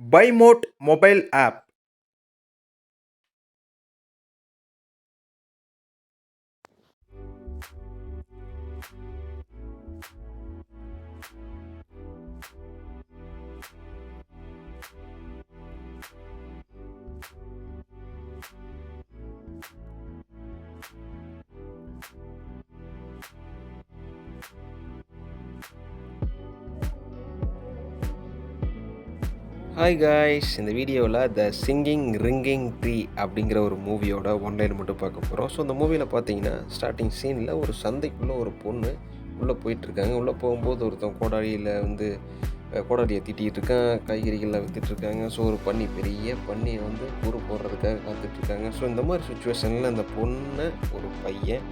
By மோட் mobile app hi guys இந்த வீடியோவில் த சிங்கிங் ரிங்கிங் ட்ரீ அப்படிங்கிற ஒரு மூவியோட ஒன்லைன் மட்டும் பார்க்க போகிறோம் ஸோ அந்த மூவியில் பார்த்தீங்கன்னா ஸ்டார்டிங் சீனில் ஒரு சந்தைக்குள்ளே ஒரு பொண்ணு உள்ளே போயிட்டுருக்காங்க. உள்ளே போகும்போது ஒருத்தன் கோடாரியில் வந்து அஹ், கோடாரியை திட்டிகிட்டு இருக்கான். காய்கறிகள்லாம் விற்றுட்ருக்காங்க ஸோ ஒரு பண்ணி பெரிய பண்ணியை வந்து கூறு போடுறதுக்காக காத்துட்ருக்காங்க ஸோ இந்த மாதிரி சுச்சுவேஷனில் அந்த பொண்ணை ஒரு பையன்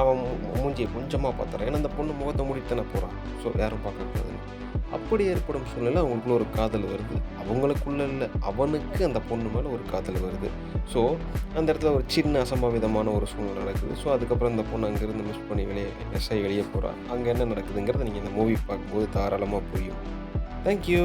அவன் மூஞ்சியை கொஞ்சமாக பார்த்துறான். ஏன்னா அந்த பொண்ணு முகத்தை மூடிட்டு தானே போகிறான் ஸோ யாரும் பார்க்கக்கூடாதுன்னு அப்படி ஏற்படும் சூழ்நிலை அவங்களுக்குள்ள ஒரு காதல் வருது. அவங்களுக்குள்ள இல்லை அவனுக்கு அந்த பொண்ணு மேலே ஒரு காதல் வருது. ஸோ அந்த இடத்துல ஒரு சின்ன அசம்பாவிதமான ஒரு சூழ்நிலை நடக்குது. ஸோ அதுக்கப்புறம் அந்த பொண்ணு அங்கேருந்து மிஸ் பண்ணி வெளியே எஸ்ஐ வெளியே போகிறான் அங்கே என்ன நடக்குதுங்கிறத நீங்கள் இந்த மூவி பார்க்கும்போது தாராளமாக புரியும். தேங்க்யூ